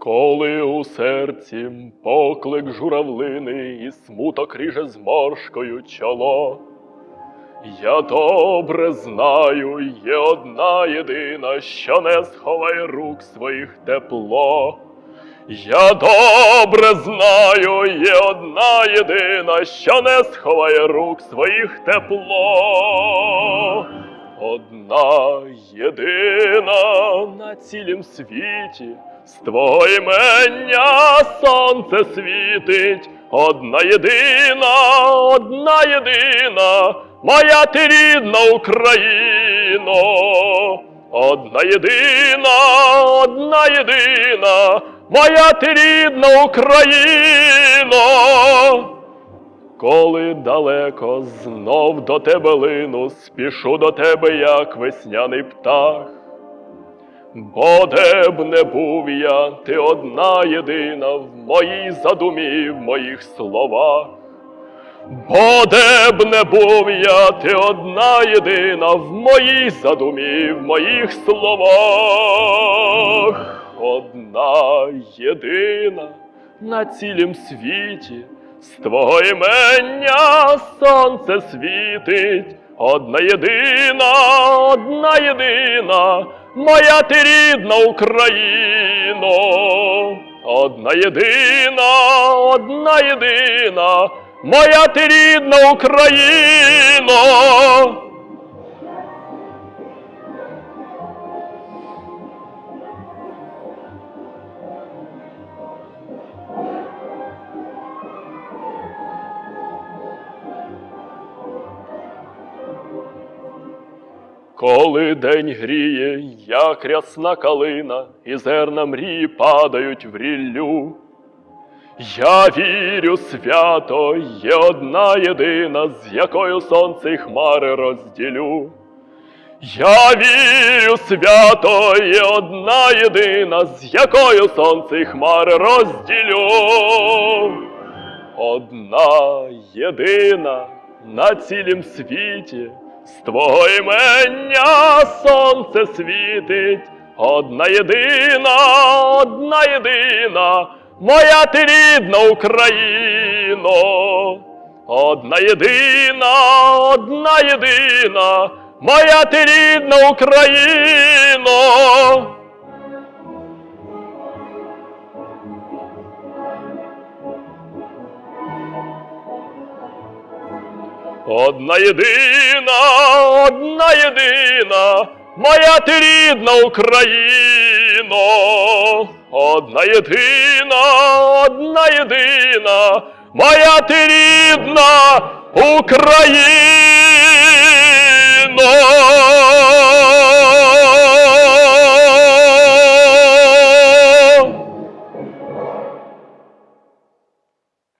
Коли у серці поклик журавлини і смуток ріже зморшкою чоло, я добре знаю, є одна єдина, що не сховає рук своїх тепло. Я добре знаю, є одна єдина, що не сховає рук своїх тепло. Одна єдина на цілім світі, з твого сонце світить. Одна єдина, одна єдина, моя ти рідна Україно. Одна єдина, одна єдина, моя ти рідна Україно. Коли далеко знов до тебе лину, спішу до тебе, як весняний птах. Бо де б не був я, ти одна єдина в моїй задумі, в моїх словах. Бо де б не був я, ти одна єдина в моїй задумі, в моїх словах. Одна єдина на цілім світі, з твого імення сонце світить. Одна єдина, одна єдина, моя ти рідна Україно. Одна єдина, одна єдина, моя ти рідна Україно. Коли день гріє, як рясна калина, і зерна мрії падають в ріллю. Я вірю свято, є одна єдина, з якою сонце й хмари розділю. Я вірю свято, є одна єдина, з якою сонце й хмари розділю. Одна єдина на цілім світі, з твого імення сонце світить. Одна єдина, одна єдина, моя ти рідна Україно. Одна єдина, одна єдина, моя ти рідна Україно. Одна єдина, одна єдина, моя ти рідна Україно. Одна єдина, одна єдина, моя ти рідна Україно.